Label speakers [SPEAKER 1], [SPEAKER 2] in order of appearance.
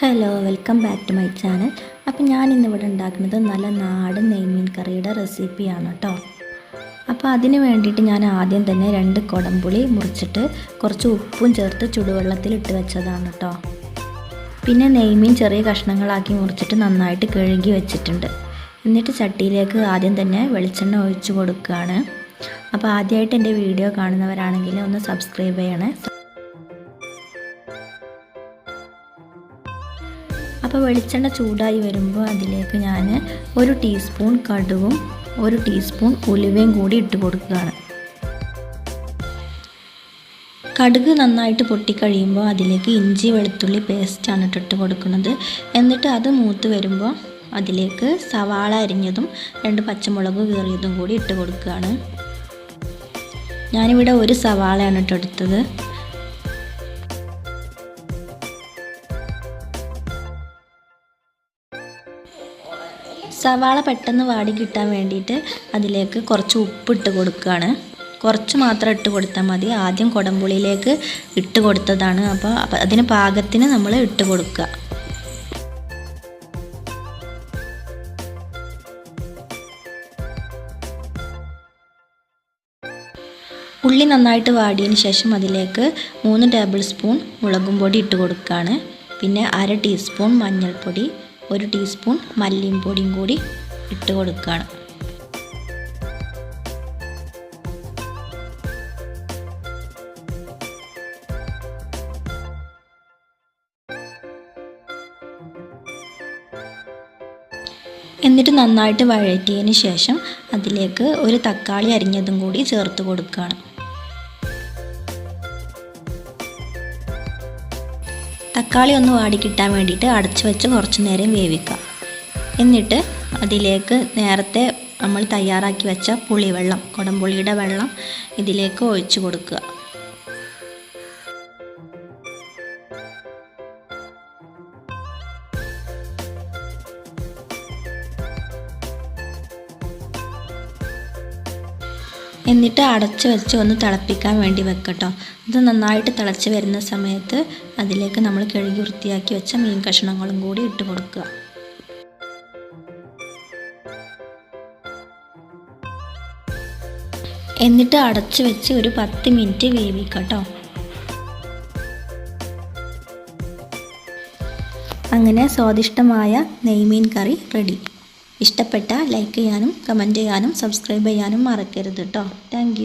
[SPEAKER 1] Hello welcome back to my channel അപ്പം ഞാൻ ഇന്നിവിടെ ഉണ്ടാക്കുന്നത് നല്ല നാടൻ നെയ്മീൻ കറിയുടെ റെസിപ്പിയാണ് കേട്ടോ അപ്പോൾ അതിന് വേണ്ടിയിട്ട് ഞാൻ ആദ്യം തന്നെ രണ്ട് കുടംപുളി മുറിച്ചിട്ട് കുറച്ച് ഉപ്പും ചേർത്ത് ചുടുവെള്ളത്തിൽ ഇട്ട് വെച്ചതാണ് കേട്ടോ പിന്നെ നെയ്മീൻ ചെറിയ കഷ്ണങ്ങളാക്കി മുറിച്ചിട്ട് നന്നായിട്ട് കഴുകി വെച്ചിട്ടുണ്ട്. എന്നിട്ട് ചട്ടിയിലേക്ക് ആദ്യം തന്നെ വെളിച്ചെണ്ണ ഒഴിച്ചു കൊടുക്കുകയാണ്. അപ്പോൾ ആദ്യമായിട്ട് എന്റെ വീഡിയോ കാണുന്നവരാണെങ്കിൽ ഒന്ന് സബ്സ്ക്രൈബ് ചെയ്യണേ. അപ്പോൾ വെളിച്ചെണ്ണ ചൂടായി വരുമ്പോൾ അതിലേക്ക് ഞാൻ ഒരു ടീസ്പൂൺ കടുവും ഒരു ടീസ്പൂൺ ഉലുവയും കൂടി ഇട്ട് കൊടുക്കുകയാണ്. കടുക് നന്നായിട്ട് പൊട്ടിക്കഴിയുമ്പോൾ അതിലേക്ക് ഇഞ്ചി വെളുത്തുള്ളി പേസ്റ്റാണ് ഇട്ടിട്ട് കൊടുക്കുന്നത്. എന്നിട്ട് അത് മൂത്ത് വരുമ്പോൾ അതിലേക്ക് സവാള അരിഞ്ഞതും രണ്ട് പച്ചമുളക് കീറിയതും കൂടി ഇട്ട് കൊടുക്കുകയാണ്. ഞാനിവിടെ ഒരു സവാളയാണ് ഇട്ടെടുത്തത് സവാള പെട്ടെന്ന് വാടി കിട്ടാൻ വേണ്ടിയിട്ട് അതിലേക്ക് കുറച്ച് ഉപ്പിട്ട് കൊടുക്കുകയാണ്. കുറച്ച് മാത്രം ഇട്ട് കൊടുത്താൽ മതി. ആദ്യം കുടംപുളിയിലേക്ക് ഇട്ട് കൊടുത്തതാണ്. അപ്പോൾ അതിന് പാകത്തിന് നമ്മൾ ഇട്ട് കൊടുക്കുക. ഉള്ളി നന്നായിട്ട് വാടിയതിന് ശേഷം അതിലേക്ക് മൂന്ന് ടേബിൾ സ്പൂൺ മുളകും പൊടി ഇട്ട് കൊടുക്കുകയാണ്. പിന്നെ അര ടീസ്പൂൺ മഞ്ഞൾപ്പൊടി. ഒരു ടീസ്പൂൺ മല്ലിയും പൊടിയും കൂടി ഇട്ട് കൊടുക്കുകയാണ് എന്നിട്ട് നന്നായിട്ട് വഴറ്റിയതിന് ശേഷം അതിലേക്ക് ഒരു തക്കാളി അരിഞ്ഞതും കൂടി ചേർത്ത് കൊടുക്കുകയാണ് തക്കാളി ഒന്ന് വാടി കിട്ടാൻ വേണ്ടിയിട്ട് അടച്ചു വെച്ച് കുറച്ച് നേരം വേവിക്കുക. എന്നിട്ട് അതിലേക്ക് നേരത്തെ നമ്മൾ തയ്യാറാക്കി വെച്ച പുളിവെള്ളം കുടംപുളിയുടെ വെള്ളം ഇതിലേക്ക് ഒഴിച്ചു കൊടുക്കുക. എന്നിട്ട് അടച്ച് വെച്ച് ഒന്ന് തിളപ്പിക്കാൻ വേണ്ടി വെക്കട്ടോ. ഇത് നന്നായിട്ട് തിളച്ച് വരുന്ന സമയത്ത് അതിലേക്ക് നമ്മൾ കഴുകി വൃത്തിയാക്കി വെച്ച മീൻ കഷ്ണങ്ങളും കൂടി ഇട്ട് കൊടുക്കുക. എന്നിട്ട് അടച്ച് വെച്ച് ഒരു പത്ത് മിനിറ്റ് വേവിക്കട്ടോ. അങ്ങനെ സ്വാദിഷ്ടമായ നെയ്മീൻ കറി റെഡി. ഇഷ്ടപ്പെട്ട ലൈക്ക് ചെയ്യാനും കമന്റ് ചെയ്യാനും സബ്സ്ക്രൈബ് ചെയ്യാനും മറക്കരുത് കേട്ടോ താങ്ക്